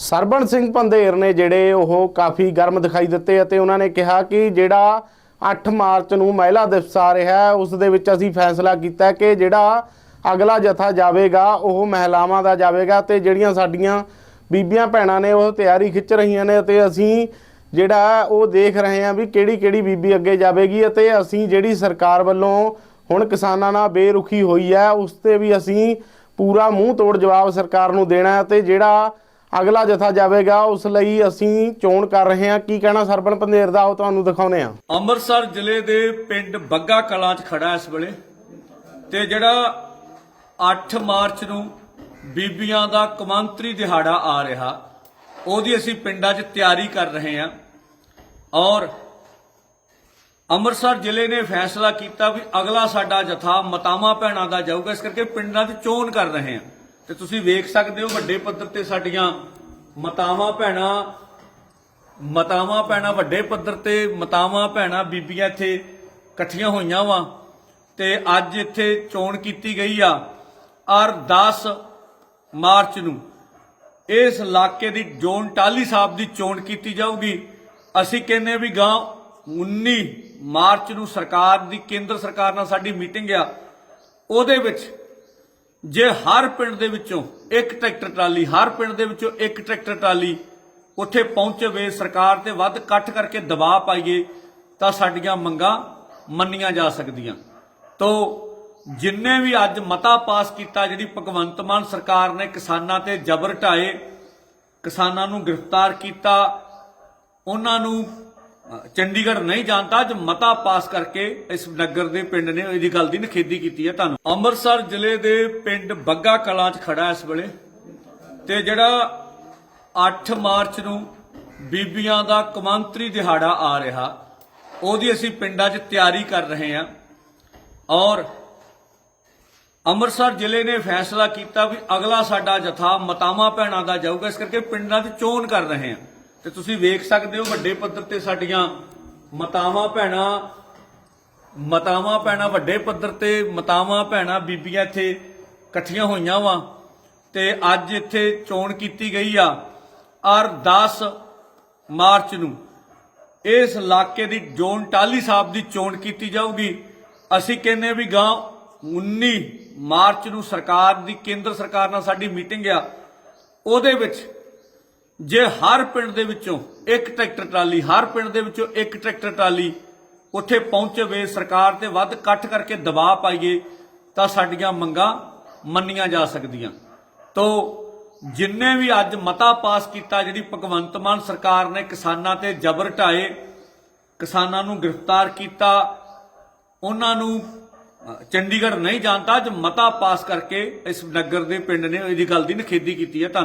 ਸਰਬਣ ਸਿੰਘ ਪੰਧੇਰ ਨੇ ਜਿਹੜੇ ਉਹ ਕਾਫੀ ਗਰਮ ਦਿਖਾਈ ਦਿੱਤੇ ਅਤੇ ਉਹਨਾਂ ਨੇ ਕਿਹਾ ਕਿ ਜਿਹੜਾ 8 ਮਾਰਚ ਨੂੰ ਮਹਿਲਾ ਦਿਵਸ ਆ ਰਿਹਾ ਉਸ ਦੇ ਵਿੱਚ ਅਸੀਂ ਫੈਸਲਾ ਕੀਤਾ ਕਿ ਜਿਹੜਾ ਅਗਲਾ ਜਥਾ ਜਾਵੇਗਾ, ਉਹ ਮਹਿਲਾਵਾਂ ਦਾ ਜਾਵੇਗਾ ਤੇ ਜਿਹੜੀਆਂ ਸਾਡੀਆਂ ਬੀਬੀਆਂ ਭੈਣਾਂ ਨੇ ਉਹ ਤਿਆਰੀ ਖਿੱਚ ਰਹੀਆਂ ਨੇ ਅਤੇ ਅਸੀਂ ਜਿਹੜਾ ਉਹ ਦੇਖ ਰਹੇ ਹਾਂ ਵੀ ਕਿਹੜੀ ਕਿਹੜੀ ਬੀਬੀ ਅੱਗੇ ਜਾਵੇਗੀ ਅਤੇ ਅਸੀਂ ਜਿਹੜੀ ਸਰਕਾਰ ਵੱਲੋਂ ਹੁਣ ਕਿਸਾਨਾਂ ਨਾਲ ਬੇਰੁਖੀ ਹੋਈ ਹੈ, ਉਸ ਤੇ ਵੀ ਅਸੀਂ ਪੂਰਾ ਮੂੰਹ ਤੋੜ ਜਵਾਬ ਸਰਕਾਰ ਨੂੰ ਦੇਣਾ ਹੈ ਤੇ ਜਿਹੜਾ ਅਗਲਾ ਜਥਾ ਜਾਵੇਗਾ, ਉਸ ਲਈ ਅਸੀਂ ਚੋਣ ਕਰ ਰਹੇ ਹਾਂ। ਕੀ ਕਹਿਣਾ ਸਰਬਣ ਪੰਧੇਰ ਦਾ? ਉਹ ਤੁਹਾਨੂੰ ਦਿਖਾਉਨੇ ਆ ਅੰਮ੍ਰਿਤਸਰ ਜ਼ਿਲ੍ਹੇ ਦੇ ਪਿੰਡ ਬੱਗਾ ਕਲਾਂ 'ਚ ਖੜਾ ਇਸ ਵੇਲੇ ਤੇ ਜਿਹੜਾ 8 ਮਾਰਚ ਨੂੰ ਬੀਬੀਆਂ ਦਾ ਕਮਾਂਤਰੀ ਦਿਹਾੜਾ ਆ ਰਿਹਾ, ਉਹਦੀ ਅਸੀਂ ਪਿੰਡਾਂ 'ਚ ਤਿਆਰੀ ਕਰ ਰਹੇ ਹਾਂ। ਔਰ ਅੰਮ੍ਰਿਤਸਰ ਜ਼ਿਲ੍ਹੇ ਨੇ ਫੈਸਲਾ ਕੀਤਾ ਵੀ ਅਗਲਾ ਸਾਡਾ ਜਥਾ ਮਤਾਵਾਂ ਭੈਣਾਂ ਦਾ ਜਾਊਗਾ, ਇਸ ਕਰਕੇ ਪਿੰਡਾਂ 'ਚ ਚੋਣ ਕਰ ਰਹੇ ਹਾਂ। ਤੇ ਤੁਸੀਂ ਵੇਖ ਸਕਦੇ ਹੋ ਵੱਡੇ ਪੱਧਰ ਤੇ ਸਾਡੀਆਂ ਮਤਾਵਾਂ, ਭੈਣਾਂ ਮਤਾਵਾਂ, ਭੈਣਾਂ, ਵੱਡੇ ਪੱਧਰ ਤੇ ਮਤਾਵਾਂ, ਭੈਣਾਂ, ਬੀਬੀਆਂ ਇੱਥੇ ਇਕੱਠੀਆਂ ਹੋਈਆਂ ਵਾ ਤੇ ਅੱਜ ਇੱਥੇ ਚੋਣ ਕੀਤੀ ਗਈ ਆ ਔਰ 10 ਮਾਰਚ ਨੂੰ। ਇਸ ਇਲਾਕੇ ਦੀ ਜੋਨ ਟਾਲੀ ਸਾਹਿਬ ਦੀ ਚੋਣ ਕੀਤੀ ਜਾਊਗੀ। ਅਸੀਂ ਕਹਿੰਦੇ ਵੀ ਗਾਂ 19 ਮਾਰਚ ਨੂੰ ਸਰਕਾਰ ਦੀ, ਕੇਂਦਰ ਸਰਕਾਰ ਨਾਲ ਸਾਡੀ ਮੀਟਿੰਗ ਆ। ਉਹਦੇ ਵਿੱਚ ਜੇ ਹਰ ਪਿੰਡ ਦੇ ਵਿੱਚੋਂ ਇੱਕ ਟਰੈਕਟਰ ਟਰਾਲੀ, ਹਰ ਪਿੰਡ ਦੇ ਵਿੱਚੋਂ ਇੱਕ ਟਰੈਕਟਰ ਟਰਾਲੀ ਉੱਥੇ ਪਹੁੰਚਵੇ ਸਰਕਾਰ ਤੇ ਵੱਧ ਇਕੱਠ ਕਰਕੇ ਦਬਾਅ ਪਾਈਏ, ਤਾਂ ਸਾਡੀਆਂ ਮੰਗਾਂ ਮੰਨੀਆਂ ਜਾ ਸਕਦੀਆਂ। ਤੋ ਜਿੰਨੇ ਵੀ ਅੱਜ ਮਤਾ ਪਾਸ ਕੀਤਾ, ਜਿਹੜੀ ਭਗਵੰਤ ਮਾਨ ਸਰਕਾਰ ਨੇ ਕਿਸਾਨਾਂ ਤੇ ਜ਼ਬਰ ਢਾਏ, ਕਿਸਾਨਾਂ ਨੂੰ ਗ੍ਰਿਫਤਾਰ ਕੀਤਾ, ਉਹਨਾਂ ਨੂੰ ਚੰਡੀਗੜ੍ਹ ਨਹੀਂ ਜਾਂਦਾ ਅੱਜ ਮਤਾ ਪਾਸ ਕਰਕੇ ਇਸ ਨਗਰ ਦੇ ਪਿੰਡ ਨੇ ਇਹਦੀ ਗੱਲ ਦੀ ਨਖੇਦੀ ਕੀਤੀ ਹੈ ਤੁਹਾਨੂੰ। ਅੰਮ੍ਰਿਤਸਰ ਜ਼ਿਲ੍ਹੇ ਦੇ ਪਿੰਡ ਬੱਗਾ ਕਲਾਂ 'ਚ ਖੜਾ ਇਸ ਵੇਲੇ ਤੇ ਜਿਹੜਾ 8 ਮਾਰਚ ਨੂੰ ਬੀਬੀਆਂ ਦਾ ਕਮਾਂਤਰੀ ਦਿਹਾੜਾ ਆ ਰਿਹਾ, ਉਹਦੀ ਅਸੀਂ ਪਿੰਡਾਂ 'ਚ ਤਿਆਰੀ ਕਰ ਰਹੇ ਹਾਂ। ਔਰ ਅੰਮ੍ਰਿਤਸਰ ਜ਼ਿਲ੍ਹੇ ਨੇ ਫੈਸਲਾ ਕੀਤਾ ਵੀ ਅਗਲਾ ਸਾਡਾ ਜਥਾ ਮਤਾਵਾਂ ਭੈਣਾਂ ਦਾ ਜਾਊਗਾ, ਇਸ ਕਰਕੇ ਪਿੰਡਾਂ 'ਚ ਚੋਣ ਕਰ ਰਹੇ ਹਾਂ। ਤੇ ਤੁਸੀਂ ਵੇਖ ਸਕਦੇ ਹੋ ਵੱਡੇ ਪੱਧਰ ਤੇ ਸਾਡੀਆਂ ਮਤਾਵਾਂ, ਭੈਣਾਂ ਮਤਾਵਾਂ, ਭੈਣਾਂ, ਵੱਡੇ ਪੱਧਰ ਤੇ ਮਤਾਵਾਂ, ਭੈਣਾਂ, ਬੀਬੀਆਂ ਇੱਥੇ ਇਕੱਠੀਆਂ ਹੋਈਆਂ ਵਾ। ਤੇ ਅੱਜ ਇੱਥੇ ਚੋਣ ਕੀਤੀ ਗਈ ਆ ਔਰ 10 ਮਾਰਚ ਨੂੰ। ਇਸ ਇਲਾਕੇ ਦੀ ਜੋਨ ਟਾਲੀ ਸਾਹਿਬ ਦੀ ਚੋਣ ਕੀਤੀ ਜਾਊਗੀ। ਅਸੀਂ ਕਹਿੰਦੇ ਵੀ ਗਾਂ 19 ਮਾਰਚ ਨੂੰ ਸਰਕਾਰ ਦੀ, ਕੇਂਦਰ ਸਰਕਾਰ ਨਾਲ ਸਾਡੀ ਮੀਟਿੰਗ ਆ। ਉਹਦੇ ਵਿੱਚ ਜੇ ਹਰ ਪਿੰਡ ਦੇ ਵਿੱਚੋਂ ਇੱਕ ਟਰੈਕਟਰ ਟਰਾਲੀ, ਹਰ ਪਿੰਡ ਦੇ ਵਿੱਚੋਂ ਇੱਕ ਟਰੈਕਟਰ ਟਰਾਲੀ ਉੱਥੇ ਪਹੁੰਚਵੇ, ਸਰਕਾਰ ਤੇ ਵੱਧ ਇਕੱਠ ਕਰਕੇ ਦਬਾਅ ਪਾਈਏ, ਤਾਂ ਸਾਡੀਆਂ ਮੰਗਾਂ ਮੰਨੀਆਂ ਜਾ ਸਕਦੀਆਂ। ਤੋ ਜਿੰਨੇ ਵੀ ਅੱਜ ਮਤਾ ਪਾਸ ਕੀਤਾ, ਜਿਹੜੀ ਭਗਵੰਤ ਮਾਨ ਸਰਕਾਰ ਨੇ ਕਿਸਾਨਾਂ ਤੇ ਜ਼ਬਰ ਢਾਏ, ਕਿਸਾਨਾਂ ਨੂੰ ਗ੍ਰਿਫਤਾਰ ਕੀਤਾ, ਉਹਨਾਂ ਨੂੰ ਚੰਡੀਗੜ੍ਹ ਨਹੀਂ ਜਾਂਦਾ ਅੱਜ ਮਤਾ ਪਾਸ ਕਰਕੇ ਇਸ ਨਗਰ ਦੇ ਪਿੰਡ ਨੇ ਇਹਦੀ ਗੱਲ ਦੀ ਨਿਖੇਧੀ ਕੀਤੀ ਹੈ। ਤੁਹਾਨੂੰ